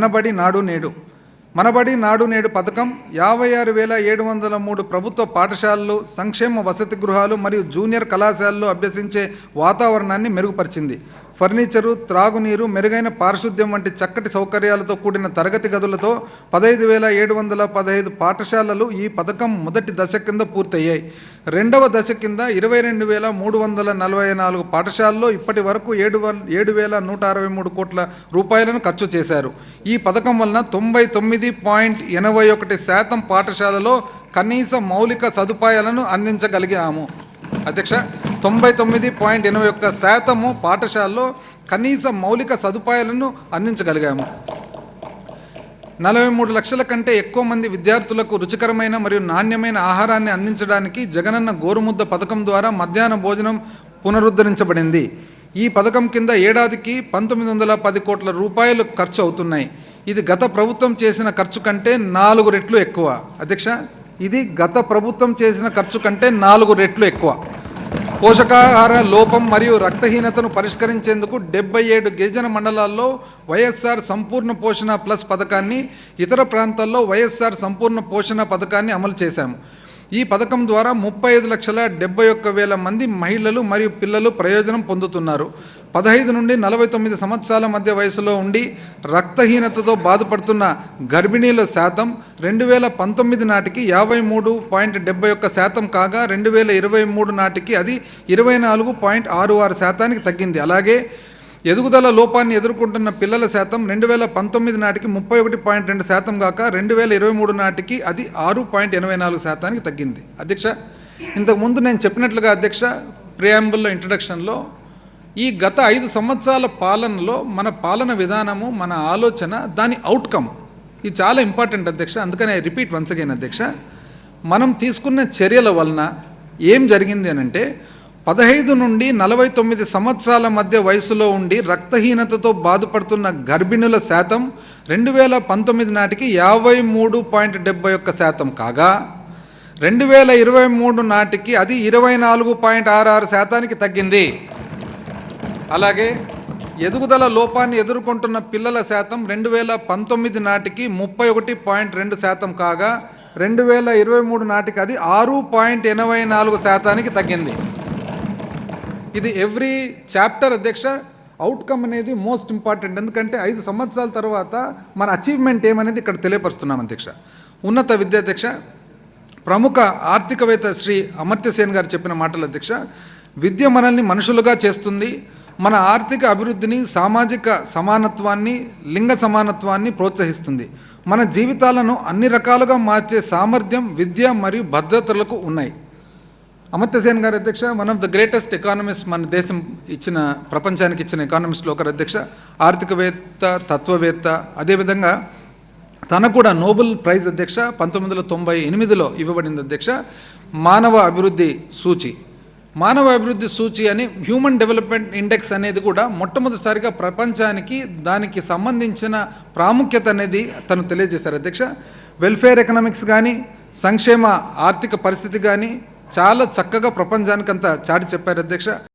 మనబడి నాడు నేడు. మనబడి నాడు నేడు పథకం యాభై ఆరు వేల ఏడు వందల మూడు ప్రభుత్వ పాఠశాలలు సంక్షేమ వసతి గృహాలు మరియు జూనియర్ కళాశాలలు అభ్యసించే వాతావరణాన్ని మెరుగుపరిచింది. ఫర్నిచరు త్రాగునీరు మెరుగైన పారిశుద్ధ్యం వంటి చక్కటి సౌకర్యాలతో కూడిన తరగతి గదులతో పదహైదు వేల ఏడు వందల పదహైదు పాఠశాలలు ఈ పథకం మొదటి దశ కింద పూర్తయ్యాయి. రెండవ దశ కింద ఇరవై రెండు వేల మూడు వందల నలభై నాలుగు పాఠశాలలో ఇప్పటి వరకు ఏడు వ- ఏడు వేల నూట అరవై మూడు కోట్ల రూపాయలను ఖర్చు చేశారు. ఈ పథకం వలన తొంభై తొమ్మిది పాయింట్ ఎనభై ఒకటి శాతం పాఠశాలలో కనీస మౌలిక సదుపాయాలను అందించగలిగాము. అధ్యక్ష తొంభై తొమ్మిది పాయింట్ ఎనభై ఒక్క శాతము పాఠశాలలో కనీస మౌలిక సదుపాయాలను అందించగలిగాము. నలభై మూడు లక్షల కంటే ఎక్కువ మంది విద్యార్థులకు రుచికరమైన మరియు నాణ్యమైన ఆహారాన్ని అందించడానికి జగనన్న గోరుముద్ద పథకం ద్వారా మధ్యాహ్న భోజనం పునరుద్ధరించబడింది. ఈ పథకం కింద ఏడాదికి పంతొమ్మిది వందల పది కోట్ల రూపాయలు ఖర్చు అవుతున్నాయి. ఇది గత ప్రభుత్వం చేసిన ఖర్చు కంటే నాలుగు రెట్లు ఎక్కువ. అధ్యక్ష ఇది గత ప్రభుత్వం చేసిన ఖర్చు కంటే నాలుగు రెట్లు ఎక్కువ. పోషకాహార లోపం మరియు రక్తహీనతను పరిష్కరించేందుకు డెబ్బై ఏడు గిరిజన మండలాల్లో వైఎస్ఆర్ సంపూర్ణ పోషణ ప్లస్ పథకాన్ని ఇతర ప్రాంతాల్లో వైఎస్ఆర్ సంపూర్ణ పోషణ పథకాన్ని అమలు చేశాము. ఈ పథకం ద్వారా ముప్పై ఐదు లక్షల డెబ్బై ఒక్క వేల మంది మహిళలు మరియు పిల్లలు ప్రయోజనం పొందుతున్నారు. పదహైదు నుండి నలభై తొమ్మిది సంవత్సరాల మధ్య వయసులో ఉండి రక్తహీనతతో బాధపడుతున్న గర్భిణీల శాతం రెండు వేల పంతొమ్మిది నాటికి యాభై మూడు పాయింట్ డెబ్బై ఒక్క శాతం కాగా రెండు వేల ఇరవై మూడు నాటికి అది ఇరవై నాలుగు పాయింట్ ఆరు ఆరు శాతానికి తగ్గింది. అలాగే ఎదుగుదల లోపాన్ని ఎదుర్కొంటున్న పిల్లల శాతం రెండు వేల పంతొమ్మిది నాటికి ముప్పై ఒకటి పాయింట్ రెండు శాతం కాక రెండు వేల ఇరవై మూడు నాటికి అది ఆరు పాయింట్ ఎనభై నాలుగు శాతానికి తగ్గింది. అధ్యక్ష ఇంతకుముందు నేను చెప్పినట్లుగా అధ్యక్ష ప్రియాంబుల్లో ఇంట్రడక్షన్లో ఈ గత ఐదు సంవత్సరాల పాలనలో మన పాలన విధానము మన ఆలోచన దాని అవుట్కమ్ ఇది చాలా ఇంపార్టెంట్ అధ్యక్ష. అందుకని ఐ రిపీట్ వన్స్ అగైన్ అధ్యక్ష. మనం తీసుకున్న చర్యల వలన ఏం జరిగింది అని అంటే పదహైదు నుండి నలభై తొమ్మిది సంవత్సరాల మధ్య వయసులో ఉండి రక్తహీనతతో బాధపడుతున్న గర్భిణుల శాతం రెండు వేల పంతొమ్మిది నాటికి యాభై మూడు పాయింట్ డెబ్బై ఒక్క శాతం కాగా రెండు వేల ఇరవై మూడు నాటికి అది ఇరవై నాలుగు పాయింట్ ఆరు ఆరు శాతానికి తగ్గింది. అలాగే ఎదుగుదల లోపాన్ని ఎదుర్కొంటున్న పిల్లల శాతం రెండు వేల పంతొమ్మిది నాటికి ముప్పై ఒకటి పాయింట్ రెండు శాతం కాగా రెండు వేల ఇరవై మూడు నాటికి అది ఆరు పాయింట్ ఎనభై నాలుగు శాతానికి తగ్గింది. ఇది ఎవ్రీ చాప్టర్ అధ్యక్ష అవుట్కమ్ అనేది మోస్ట్ ఇంపార్టెంట్ ఎందుకంటే ఐదు సంవత్సరాల తర్వాత మన అచీవ్మెంట్ ఏమనేది ఇక్కడ తెలియపరుస్తున్నాం అధ్యక్ష. ఉన్నత విద్య అధ్యక్ష ప్రముఖ ఆర్థికవేత్త శ్రీ అమర్త్యసేన్ గారు చెప్పిన మాటలు అధ్యక్ష విద్య మనల్ని మనుషులుగా చేస్తుంది మన ఆర్థిక అభివృద్ధిని సామాజిక సమానత్వాన్ని లింగ సమానత్వాన్ని ప్రోత్సహిస్తుంది. మన జీవితాలను అన్ని రకాలుగా మార్చే సామర్థ్యం విద్య మరియు భద్రతలకు ఉన్నాయి. అమర్త్యసేన్ గారు అధ్యక్ష one of the greatest economist మన దేశం ఇచ్చిన ప్రపంచానికి ఇచ్చిన ఎకానమిస్ట్లో ఒకరు అధ్యక్ష ఆర్థికవేత్త తత్వవేత్త అదేవిధంగా తన కూడా నోబెల్ ప్రైజ్ అధ్యక్ష పంతొమ్మిది వందల తొంభై ఎనిమిదిలో ఇవ్వబడింది అధ్యక్ష మానవ అభివృద్ధి సూచి. మానవ అభివృద్ధి సూచి అని హ్యూమన్ డెవలప్మెంట్ ఇండెక్స్ అనేది కూడా మొట్టమొదటిసారిగా ప్రపంచానికి దానికి సంబంధించిన ప్రాముఖ్యత అనేది తను తెలియజేశారు. అధ్యక్ష వెల్ఫేర్ ఎకనామిక్స్ కానీ సంక్షేమ ఆర్థిక పరిస్థితి కానీ చాలా చక్కగా ప్రపంచానికంతా చాటి చెప్పారు. అధ్యక్ష